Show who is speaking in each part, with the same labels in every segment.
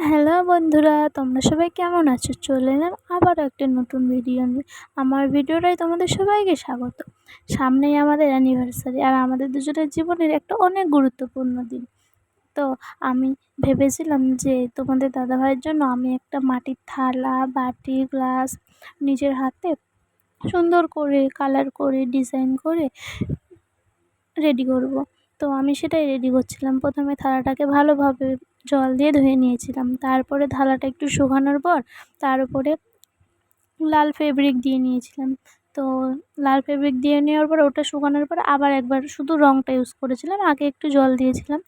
Speaker 1: Hello বন্ধুরা, তোমরা সবাই কেমন আছো? চলে এলাম আবারও একটা নতুন ভিডিও নিয়ে। আমার ভিডিওটাই তোমাদের সবাইকে স্বাগত। সামনেই আমাদের অ্যানিভার্সারি আর আমাদের দুজনের জীবনের একটা অনেক গুরুত্বপূর্ণ দিন। তো আমি ভেবেছিলাম যে তোমাদের দাদাভাইয়ের জন্য আমি একটা মাটির থালা, বাটি, গ্লাস নিজের হাতে সুন্দর করে কালার করে ডিজাইন করে রেডি করব। তো আমি সেটাই রেডি করছিলাম। প্রথমে থালাটাকে ভালোভাবে জল দিয়ে ধুয়ে নিয়েছিলাম। তারপরে থালাটা একটু শুকানোর পর তার উপরে লাল ফেব্রিক দিয়ে নিয়েছিলাম। তো লাল ফেব্রিক দিয়ে নেওয়ার পর ওটা শুকানোর পর আবার একবার শুধু রঙটা ইউজ করেছিলাম। আগে একটু জল দিয়েছিলাম।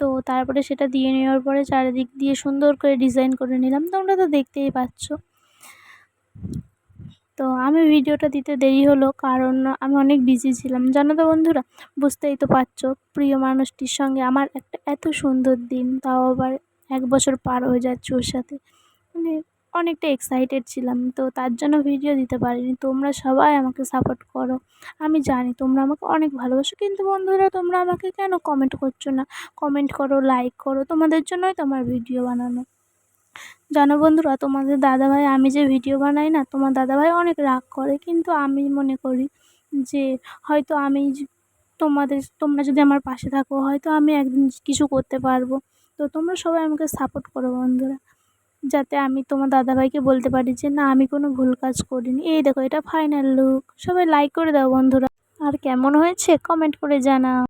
Speaker 1: তো তারপরে সেটা দিয়ে নেওয়ার পরে চারিদিক দিয়ে সুন্দর করে ডিজাইন করে নিলাম। তোমরা তো দেখতেই পাচ্ছ। তো আমি ভিডিওটা দিতে দেরি হলো কারণ আমি অনেক বিজি ছিলাম। জানো তো বন্ধুরা, বুঝতেই তো পারছ, প্রিয় মানুষটির সঙ্গে আমার একটা এত সুন্দর দিন, তাও আবার এক বছর পার হয়ে যাচ্ছে ওর সাথে। মানে অনেকটা এক্সাইটেড ছিলাম, তো তার জন্য ভিডিও দিতে পারিনি। তোমরা সবাই আমাকে সাপোর্ট করো। আমি জানি তোমরা আমাকে অনেক ভালোবাসো, কিন্তু বন্ধুরা, তোমরা আমাকে কেন কমেন্ট করছ না? কমেন্ট করো লাইক করো, তোমাদের জন্যই তোমার ভিডিও বানানো। জানো বন্ধুরা, তোমাদের দাদাভাই, আমি যে ভিডিও বানাই না, তোমার দাদাভাই অনেক রাগ করে, কিন্তু আমি মনে করি যে হয়তো আমি তোমাদের, তোমরা যদি আমার পাশে থাকো, হয়তো আমি একদিন কিছু করতে পারব। তো তোমরা সবাই আমাকে সাপোর্ট করো বন্ধুরা, যাতে আমি তোমার দাদাভাইকে বলতে পারি যে, না, আমি কোনো ভুল কাজ করিনি। এই দেখো, এটা ফাইনাল লুক সবাই লাইক করে দাও বন্ধুরা। আর কেমন হয়েছে? কমেন্ট করে জানাও।